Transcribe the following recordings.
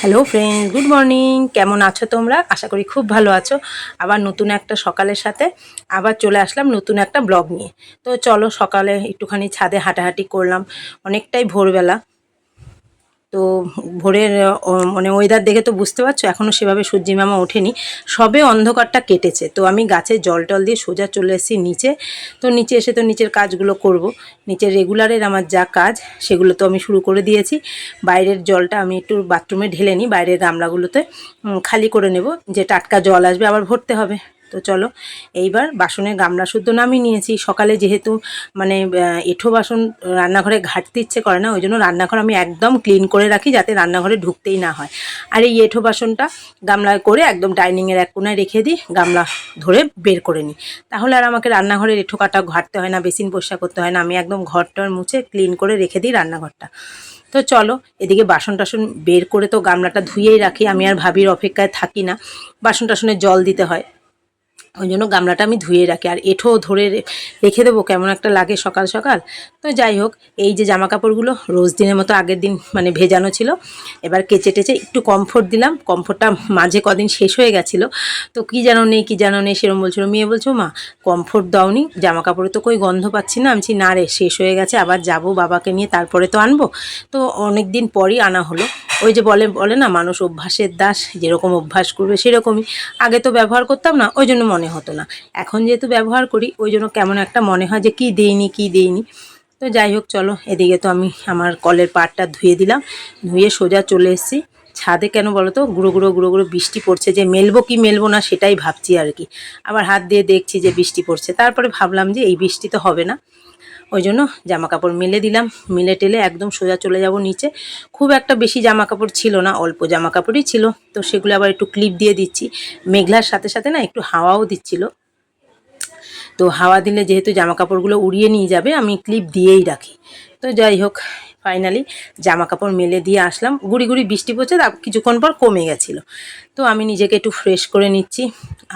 Hello friend good morning কেমন আছো তোমরা? আশা করি খুব ভালো আছো। আবার নতুন একটা সকালের সাথে আবার চলে আসলাম নতুন একটা ব্লগ নিয়ে। তো চলো সকালে একটুখানি ছাদে হাঁটাহাঁটি করলাম। অনেকটাই ভোরবেলা। তো ভোরের মানে ওয়েদার দেখে তো বুঝতে পারছ এখনও সেভাবে সূর্যি মামা ওঠেনি। সবে অন্ধকারটা কেটেছে, তো আমি গাছে জল টল দিয়ে সোজা চলে এসেছি নিচে। তো নিচে এসে তো নিচের কাজগুলো করব। নিচের রেগুলারের আমার যা কাজ, সেগুলো তো আমি শুরু করে দিয়েছি। বাইরের জলটা আমি একটু বাথরুমে ঢেলে নিই, বাইরের গামলাগুলোতে খালি করে নেব, যে টাটকা জল আসবে, আবার ভরতে হবে। তো চলো, এইবার বাসনের গামলা শুদ্ধ নামিয়ে নিয়েছি। সকালে যেহেতু মানে এঁঠো বাসন রান্নাঘরে ঘাটতে ইচ্ছে করে না, ওই জন্য রান্নাঘর আমি একদম ক্লিন করে রাখি যাতে রান্নাঘরে ঢুকতেই না হয়। আর এই এঁঠো বাসনটা গামলায় করে একদম ডাইনিংয়ের এক কোনায় রেখে দিই গামলা ধরে বের করে নিই। তাহলে আর আমাকে রান্নাঘরের এঁঠো কাটা ঘাটতে হয় না, বেসিন পরিষ্কার করতে হয় না, আমি একদম ঘরটার মুছে ক্লিন করে রেখে দিই রান্নাঘরটা। তো চলো, এদিকে বাসন টাসন বের করে তো গামলাটা ধুয়েই রাখি, আমি আর ভাবির অপেক্ষায় থাকি না। বাসন টাসনে জল দিতে হয়। ওই জন্য গামলাটা আমি ধুয়ে রাখি। আর এঠো ধরে রেখে দেবো, কেমন একটা লাগে সকাল সকাল। তো যাই হোক, এই যে জামা কাপড়গুলো রোজ দিনের মতো আগের দিন মানে ভেজানো ছিল, এবার কেচে টেচে একটু কমফোর্ট দিলাম। কমফোর্টটা মাঝে কদিন শেষ হয়ে গেছিল। তো কী যেন নেই, কী যেন নেই সেরকম বলছিল। মেয়ে বলছো মা কমফোর্ট দাওনি। জামা কাপড়ে তো কই গন্ধ পাচ্ছি না। আমি না রে, শেষ হয়ে গেছে, আবার যাব বাবাকে নিয়ে, তারপরে তো আনব। তো অনেক দিন পরই আনা হলো। ওই যে বলে বলে না, মানুষ অভ্যাসের দাস, যেরকম অভ্যাস করবে সেরকমই। আগে তো ব্যবহার করতাম না, ওই জন্য মনে হতো না। এখন যেহেতু ব্যবহার করি, ওই জন্য কেমন একটা মনে হয় যে কি দেইনি কি দেইনি। তো যাই হোক, চলো, এদিকে তো আমি আমার কলের পাটটা ধুয়ে দিলাম। ধুয়ে সোজা চলে এসেছি। ছাদে কেন বলো তো গুঁড়ো গুঁড়ো গুঁড়ো গুঁড়ো বৃষ্টি পড়ছে, যে মেলবো কি মেলবো না সেটাই ভাবছি আর কি। আবার হাত দিয়ে দেখছি যে বৃষ্টি পড়ছে। তারপরে ভাবলাম যে এই বৃষ্টি তো হবে না। ওই জন্য জামা কাপড় মেলে দিলাম। মিলে টেলে একদম সোজা চলে যাব নিচে। খুব একটা বেশি জামা কাপড় ছিল না, অল্প জামা কাপড়ই ছিল। তো সেগুলো আবার একটু ক্লিপ দিয়ে দিচ্ছি। মেঘলার সাথে সাথে না একটু হাওয়াও দিচ্ছিল। তো হাওয়া দিলে যেহেতু জামা কাপড়গুলো উড়িয়ে নিয়ে যাবে, আমি ক্লিপ দিয়েই রাখি। তো যাই হোক ফাইনালি জামা কাপড় মেলে দিয়ে আসলাম। গুড়ি গুড়ি বৃষ্টি পড়ছে, তার কিছুক্ষণ পর কমে গেছিল। তো আমি নিজেকে একটু ফ্রেশ করে নিচ্ছি।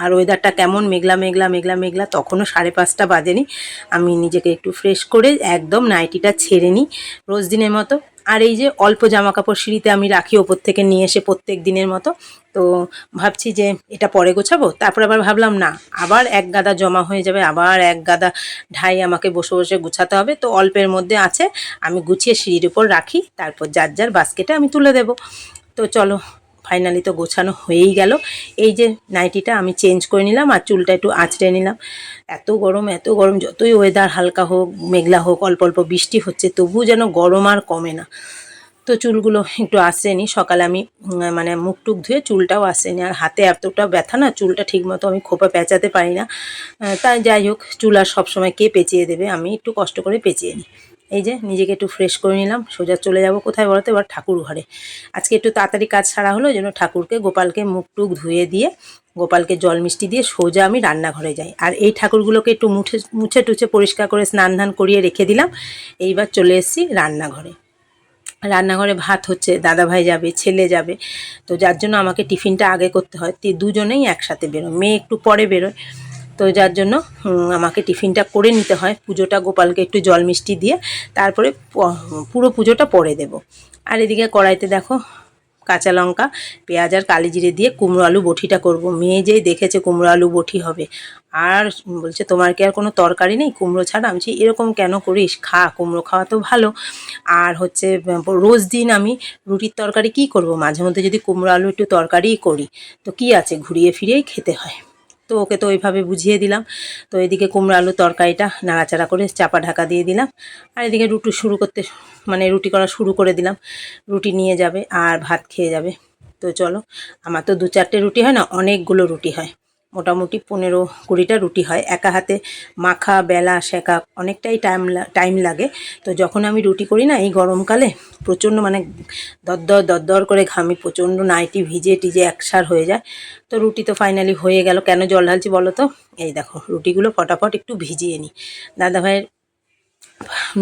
আর ওয়েদারটা কেমন? মেঘলা মেঘলা মেঘলা মেঘলা, তখনও সাড়ে পাঁচটা বাজেনি। আমি নিজেকে একটু ফ্রেশ করে একদম নাইটিটা ছেড়ে নিই। রোজ দিনের মতো আর এই যে অল্প জামা কাপড় সিঁড়িতে আমি রাখি ওপর থেকে নিয়ে এসে প্রত্যেক দিনের মতো। তো ভাবছি যে এটা পরে গোছাবো। তারপর আবার ভাবলাম, না, আবার এক গাদা জমা হয়ে যাবে, আবার এক গাদা ঢাই আমাকে বসে বসে গুছাতে হবে। তো অল্পের মধ্যে আছে, আমি গুছিয়ে সিঁড়ির উপর রাখি, তারপর যার যার বাস্কেটে আমি তুলে দেব। তো চলো ফাইনালি তো গোছানো হয়েই গেল। এই যে নাইটিটা আমি চেঞ্জ করে নিলাম আর চুলটা একটু আঁচড়ে নিলাম। এত গরম এত গরম, যতই ওয়েদার হালকা হোক, মেঘলা হোক, অল্প অল্প বৃষ্টি হচ্ছে, তবুও যেন গরম আর কমে না। তো চুলগুলো একটু আসেনি সকালে আমি মানে মুখ টুক ধুয়ে চুলটাও আসেনি আর হাতে এতটা ব্যথা না, চুলটা ঠিকমতো আমি খোপা পেঁচাতে পারি না। তাই যাই হোক, চুল আর সবসময় কে পেঁচিয়ে দেবে? আমি একটু কষ্ট করে পেঁচিয়ে নিই। এই যে নিজেকে একটু ফ্রেশ করে নিলাম, সোজা চলে যাব কোথায় বলতো? এবার ঠাকুর ঘরে। আজকে একটু তাড়াতাড়ি কাজ সারা হলো জন্য ঠাকুরকে গোপালকে মুখ টুক ধুয়ে দিয়ে, গোপালকে জল মিষ্টি দিয়ে সোজা আমি রান্নাঘরে যাই। আর এই ঠাকুরগুলোকে একটু মুছে মুছে টুছে পরিষ্কার করে স্নান ধান করিয়ে রেখে দিলাম। এইবার চলে এসেছি রান্নাঘরে। রান্নাঘরে ভাত হচ্ছে, দাদাভাই যাবে, ছেলে যাবে, তো যার জন্য আমাকে টিফিনটা আগে করতে হয়। দুজনেই একসাথে বেরোয়, মেয়ে একটু পরে বেরোয়। তো যার জন্য আমাকে টিফিনটা করে নিতে হয়। পুজোটা গোপালকে একটু জল মিষ্টি দিয়ে, তারপরে পুরো পুজোটা পরে দেব। আর এদিকে কড়াইতে দেখো, কাঁচা লঙ্কা, পেঁয়াজ আর কালি জিরে দিয়ে কুমড়ো আলু বটিটা করব। মেয়ে যেই দেখেছে কুমড়ো আলু বটি হবে। আর বলছে, তোমার কি আর কোনো তরকারি নেই কুমড়ো ছাড়া? আমি এরকম কেন করিস? খা, কুমড়ো খাওয়া তো ভালো। আর হচ্ছে, রোজ দিন আমি রুটির তরকারি কি করব? মাঝে মধ্যে যদি কুমড়ো আলু একটু তরকারিই করি, তো কি আছে? ঘুরিয়ে ফিরিয়েই খেতে হয়। তো ওকে তো ওইভাবে বুঝিয়ে দিলাম। তো এদিকে কুমড়ো আলু তরকারিটা নাড়াচাড়া করে চাপা ঢাকা দিয়ে দিলাম। আর এদিকে রুটি শুরু করতে মানে রুটি করা শুরু করে দিলাম। রুটি নিয়ে যাবে আর ভাত খেয়ে যাবে। তো চলো, আমার তো দু চারটে রুটি হয় না, অনেকগুলো রুটি হয়। মোটামুটি পনেরো কুড়িটা রুটি হয়। একা হাতে মাখা, বেলা, শেখা অনেকটাই টাইম টাইম লাগে। তো যখন আমি রুটি করি না, এই গরমকালে প্রচণ্ড মানে দরদর দরদর করে ঘামি প্রচণ্ড নাইটি ভিজে টিজে একসার হয়ে যায়। তো রুটি তো ফাইনালি হয়ে গেল। কেন জল ঢালছি বলো তো? এই দেখো, রুটিগুলো ফটাফট একটু ভিজিয়ে নিই। দাদাভাইয়ের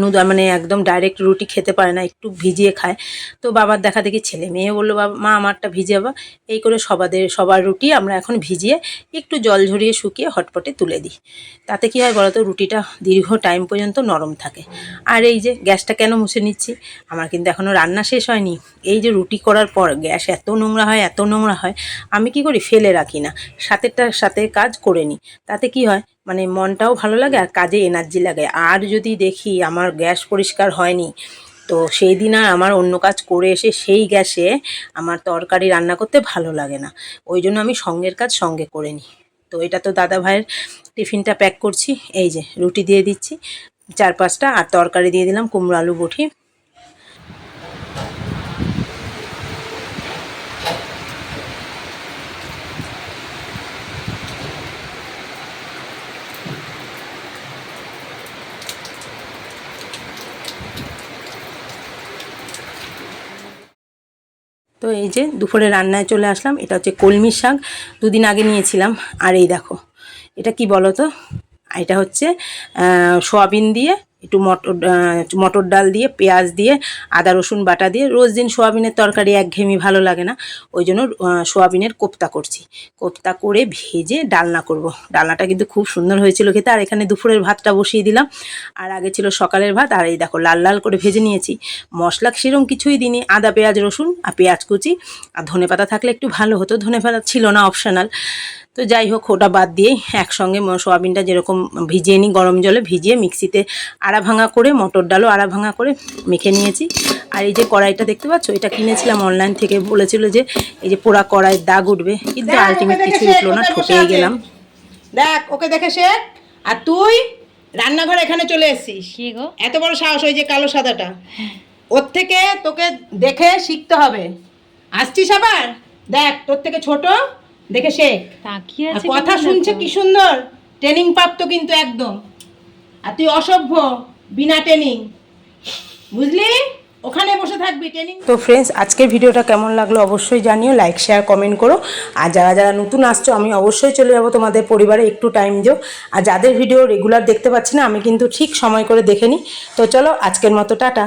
নুদা মানে একদম ডাইরেক্ট রুটি খেতে পারে না, একটু ভিজিয়ে খায়। তো বাবার দেখা দেখি ছেলে মেয়ে বলল, বাবা, মা, আমারটা ভিজিয়ে বা এই করে সবাদের, সবার রুটি আমরা এখন ভিজিয়ে একটু জল ঝরিয়ে শুকিয়ে হটপটে তুলে দিই। তাতে কি হয় বলতো, রুটিটা দীর্ঘ টাইম পর্যন্ত নরম থাকে। আর এই যে গ্যাসটা কেন মুছে নিচ্ছি? আমার কিন্তু এখনও রান্না শেষ হয়নি। এই যে রুটি করার পর গ্যাস এত নোংরা হয়, এত নোংরা হয়, আমি কি করি? ফেলে রাখি না। সাথেটার সাথে কাজ করে নিই। তাতে কি হয় মানে মনটাও ভালো লাগে আর কাজে এনার্জি লাগে। আর যদি দেখি আমার গ্যাস পরিষ্কার হয়নি, তো সেই দিন আর আমার অন্য কাজ করে এসে সেই গ্যাসে আমার তরকারি রান্না করতে ভালো লাগে না। ওই জন্য আমি সঙ্গের কাজ সঙ্গে করে নিই। তো এটা তো দাদা ভাইয়ের টিফিনটা প্যাক করছি। এই যে রুটি দিয়ে দিচ্ছি, চার পাঁচটা আর তরকারি দিয়ে দিলাম কুমড়ো আলু বটি। তো এই যে দুপুরে রান্নায় চলে আসলাম, এটা হচ্ছে কলমি শাক। দুদিন আগে নিয়েছিলাম, আর এই দেখো, এটা কি বলো তো এটা হচ্ছে সোয়াবিন দিয়ে একটু মটর মটর ডাল দিয়ে, পেঁয়াজ দিয়ে, আদা, রসুন বাটা দিয়ে, রোজ দিন সোয়াবিনের তরকারি একঘেয়েমি ভালো লাগে না, ওই জন্য সোয়াবিনের কোপ্তা করছি। কোপ্তা করে ভেজে ডালনা করব। ডালনাটা কিন্তু খুব সুন্দর হয়েছিল খেতে, আর এখানে দুপুরের ভাতটা বসিয়ে দিলাম। আর আগে ছিল সকালের ভাত, আর এই দেখো লাল লাল করে ভেজে নিয়েছি। মশলা সেরকম কিছুই দিইনি, আদা, পেঁয়াজ, রসুন আর পেঁয়াজ কুচি। আর ধনে পাতা থাকলে একটু ভালো হতো ধনে পাতা ছিল না অপশনাল তো যাই হোক ওটা বাদ দিয়েই একসঙ্গে সোয়াবিনটা যেরকম ভিজিয়ে নিই গরম জলে ভিজিয়ে মিক্সিতে আড়া ভাঙা করে মটর ডালও আড়া ভাঙা করে মেখে নিয়েছি। আর এই যে কড়াইটা দেখতে পাচ্ছ এটা কিনেছিলাম অনলাইন থেকে বলেছিল যে এই যে পোড়া কড়াইয়ের দাগ উঠবে কিন্তু আলটিমেট কিছু উঠল না ঠকেই গেলাম। দেখ ওকে দেখে শেখ আর তুই রান্নাঘরে এখানে চলে এসেছিস। এত বড় সাহস ওই যে কালো সাদাটা। ওর থেকে তোকে দেখে শিখতে হবে। আসছিস আবার? দেখ তোর থেকে ছোট দেখে তাকিয়ে আছে কথা শুনছে কি সুন্দর? ট্রেনিং প্রাপ্ত কিন্তু একদম। আর তুই অসভ্য বিনা ট্রেনিং বুঝলি? ওখানে বসে থাকবি ট্রেনিং তো ফ্রেন্ডস আজকের ভিডিওটা কেমন লাগল অবশ্যই জানিও লাইক শেয়ার কমেন্ট করো। আর যারা যারা নতুন আসছো আমি অবশ্যই চলে যাব তোমাদের পরিবারে একটু টাইম দিও। আর যাদের ভিডিও রেগুলার দেখতে পাচ্ছি না আমি কিন্তু ঠিক সময় করে দেখে নিই। তো চলো আজকের মতো টাটা।